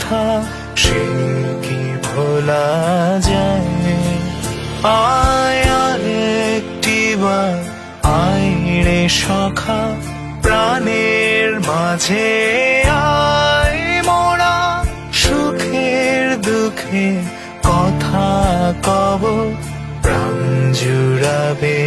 কথা সে কি ভোলা যায়? আয় একটি বার আইরে সখা, প্রাণের মাঝে আয় সুখের দুঃখে কথা কব, প্রাণ জুড়াবে